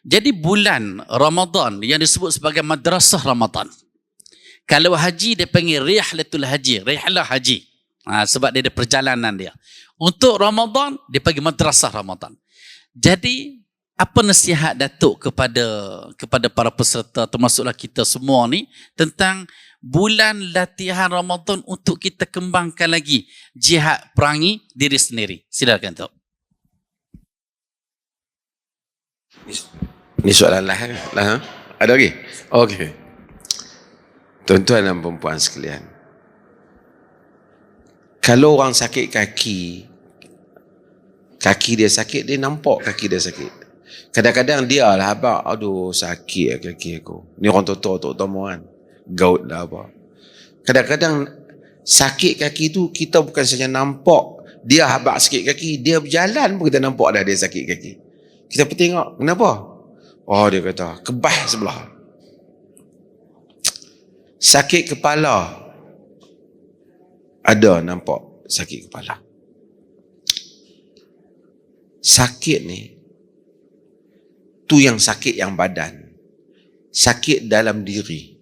Jadi bulan Ramadan yang disebut sebagai madrasah Ramadan. Kalau haji dia panggil rihlatul haji, rihlah haji. Ha, sebab dia ada perjalanan dia. Untuk Ramadan dia panggil madrasah Ramadan. Jadi apa nasihat Datuk kepada kepada para peserta termasuklah kita semua ni tentang bulan latihan Ramadan untuk kita kembangkan lagi jihad perangi diri sendiri. Silakan Tok. Ni soalan lah. eh? lah ha? Ada lagi? Okey. Tuan-tuan dan perempuan sekalian. Kalau orang sakit kaki, kaki dia sakit, dia nampak kaki dia sakit. Kadang-kadang dia lah abang, aduh sakit lah kaki aku. Ni orang tua-tua terutama kan. Gout lah apa. Kadang-kadang sakit kaki tu kita bukan saja nampak dia habak sakit kaki, dia berjalan pun kita nampak dah dia sakit kaki. Kita pergi tengok, kenapa? Oh dia kata, kebah sebelah. Sakit kepala. Ada nampak sakit kepala. Sakit ni, tu yang sakit yang badan. Sakit dalam diri.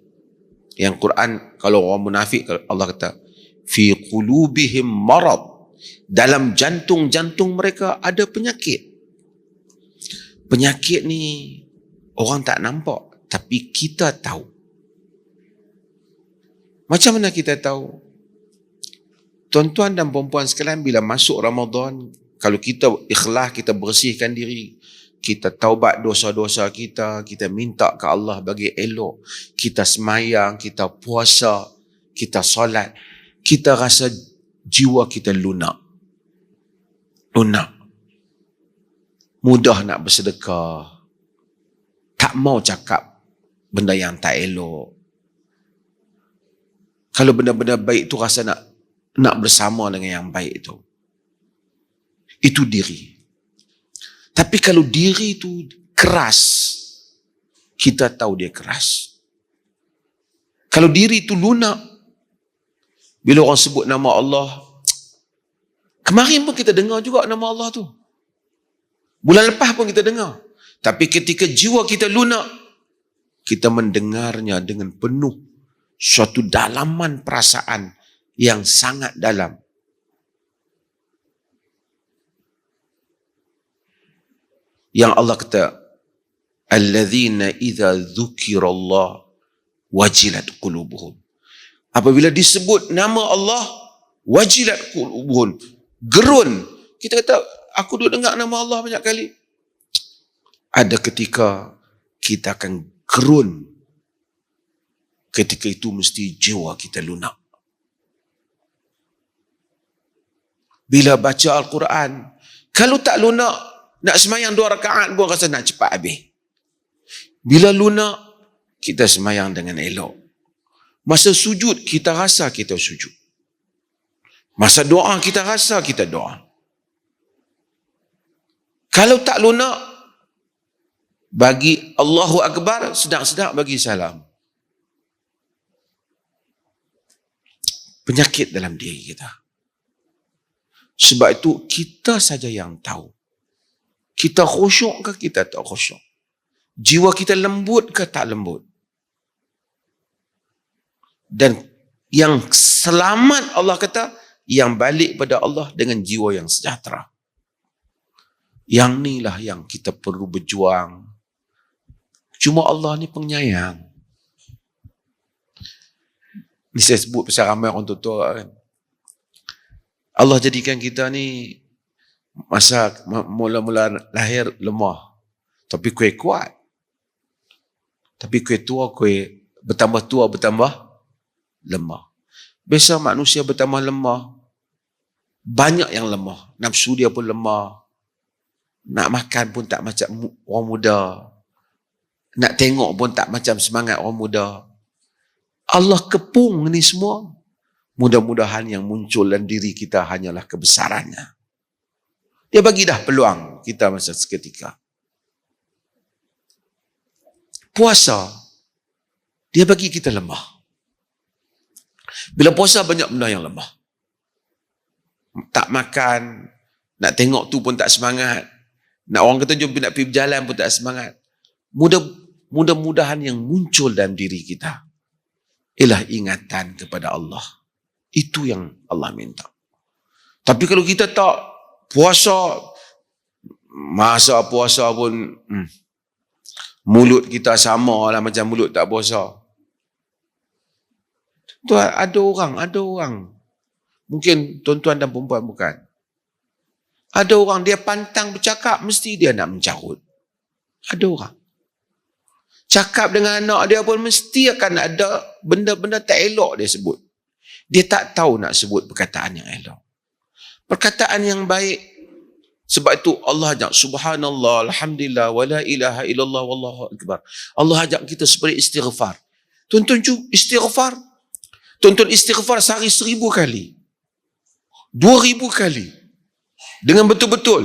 Yang Quran, kalau orang munafik, Allah kata, fi qulubihim marad. Dalam jantung-jantung mereka ada penyakit. Penyakit ni orang tak nampak tapi kita tahu. Macam mana kita tahu? Tuan-tuan dan perempuan sekalian bila masuk Ramadan, kalau kita ikhlas, kita bersihkan diri, kita taubat dosa-dosa kita, kita minta ke Allah bagi elok, kita semayang, kita puasa, kita solat, kita rasa jiwa kita lunak. Lunak. Mudah nak bersedekah. Tak mau cakap benda yang tak elok. Kalau benda-benda baik tu rasa nak nak bersama dengan yang baik itu. Itu diri. Tapi kalau diri itu keras, kita tahu dia keras. Kalau diri itu lunak, bila orang sebut nama Allah, kemarin pun kita dengar juga nama Allah tu. Bulan lepas pun kita dengar. Tapi ketika jiwa kita lunak, kita mendengarnya dengan penuh suatu dalaman perasaan yang sangat dalam. Yang Allah kata, Alladzina idha dhukirallah wajilat qulubuhum. Apabila disebut nama Allah, wajilat qulubuhum. Gerun. Kita kata, aku duduk dengar nama Allah banyak kali. Ada ketika kita akan gerun. Ketika itu mesti jiwa kita lunak. Bila baca Al-Quran, kalau tak lunak, nak semayang dua rakaat pun rasa nak cepat habis. Bila lunak, kita semayang dengan elok. Masa sujud, kita rasa kita sujud. Masa doa, kita rasa kita doa. Kalau tak lunak, bagi Allahu Akbar, sedang-sedang bagi salam. Penyakit dalam diri kita. Sebab itu kita saja yang tahu. Kita khusyuk ke kita tak khusyuk? Jiwa kita lembut ke tak lembut? Dan yang selamat Allah kata, yang balik pada Allah dengan jiwa yang sejahtera. Yang inilah yang kita perlu berjuang. Cuma Allah ni penyayang. Ni saya sebut pasal ramai orang tua kan. Allah jadikan kita ni masa mula-mula lahir lemah. Tapi kue kuat. Tapi kue tua, kue bertambah tua, bertambah lemah. Biasa manusia bertambah lemah. Banyak yang lemah. Nafsu dia pun lemah. Nak makan pun tak macam orang muda. Nak tengok pun tak macam semangat orang muda. Allah kepung ni semua Mudah-mudahan yang muncul dalam diri kita hanyalah kebesarannya. Dia bagi dah peluang kita masa seketika. Puasa, dia bagi kita lemah. Bila puasa banyak benda yang lemah. Tak makan, nak tengok tu pun tak semangat. Nak orang kata jom nak pergi berjalan pun tak semangat. mudah mudah-mudahan yang muncul dalam diri kita ialah ingatan kepada Allah. Itu yang Allah minta. Tapi kalau kita tak puasa, masa puasa pun hmm, mulut kita sama lah macam mulut tak puasa. Tu ada orang, ada orang. Mungkin tuan-tuan dan perempuan bukan. Ada orang dia pantang bercakap, mesti dia nak mencarut. Ada orang. Cakap dengan anak dia pun mesti akan ada benda-benda tak elok dia sebut. Dia tak tahu nak sebut perkataan yang elok. Perkataan yang baik. Sebab itu Allah ajak subhanallah, alhamdulillah, wala ilaha illallah, wallahu akbar. Allah ajak kita seperti istighfar. Tuntun istighfar. Tuntun istighfar sehari seribu kali. Dua ribu kali. Dengan betul-betul.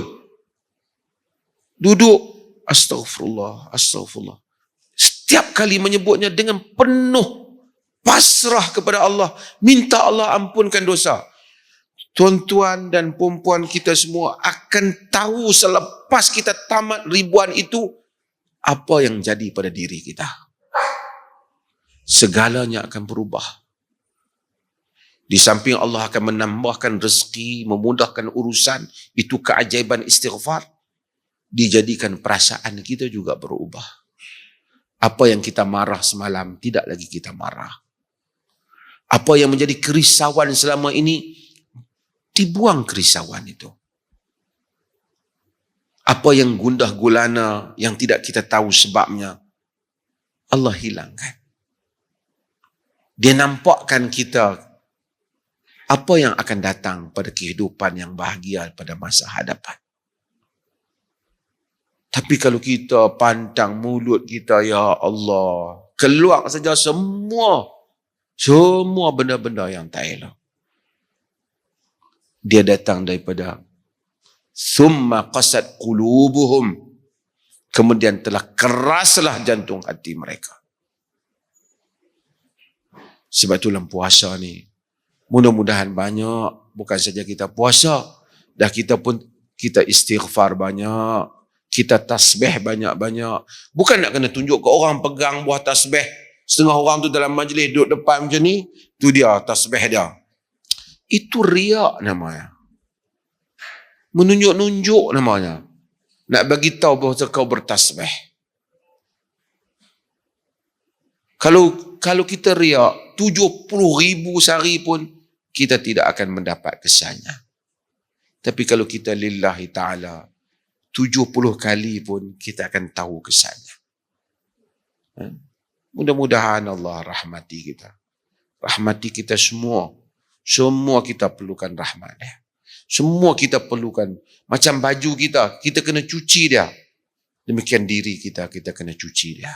Duduk. Astaghfirullah, astaghfirullah. Setiap kali menyebutnya dengan penuh pasrah kepada Allah. Minta Allah ampunkan dosa tuan-tuan dan perempuan kita semua akan tahu selepas kita tamat ribuan itu apa yang jadi pada diri kita. Segalanya akan berubah. Di samping Allah akan menambahkan rezeki, memudahkan urusan, itu keajaiban istighfar. Dijadikan perasaan kita juga berubah. Apa yang kita marah semalam, tidak lagi kita marah. Apa yang menjadi kerisauan selama ini, dibuang kerisauan itu. Apa yang gundah gulana yang tidak kita tahu sebabnya, Allah hilangkan. Dia nampakkan kita apa yang akan datang pada kehidupan yang bahagia pada masa hadapan. Tapi kalau kita pantang mulut kita, Ya Allah, keluar saja semua, semua benda-benda yang tak elok. Dia datang daripada summa qasat qulubuhum. Kemudian telah keraslah jantung hati mereka. Sebab itu dalam puasa ni mudah-mudahan banyak. Bukan saja kita puasa dah kita pun kita istighfar banyak kita tasbih banyak-banyak bukan nak kena tunjuk ke orang pegang buah tasbih setengah orang tu dalam majlis duduk depan macam ni tu dia tasbih dia itu riak namanya. Menunjuk-nunjuk namanya. Nak bagi tahu bahawa kau bertasbih. Kalau kalau kita riak 70 ribu sehari pun kita tidak akan mendapat kesannya. Tapi kalau kita lillahi ta'ala 70 kali pun kita akan tahu kesannya. Ha? Mudah-mudahan Allah rahmati kita. Rahmati kita semua. Semua kita perlukan rahmat dia. Semua kita perlukan. Macam baju kita, kita kena cuci dia. Demikian diri kita, kita kena cuci dia.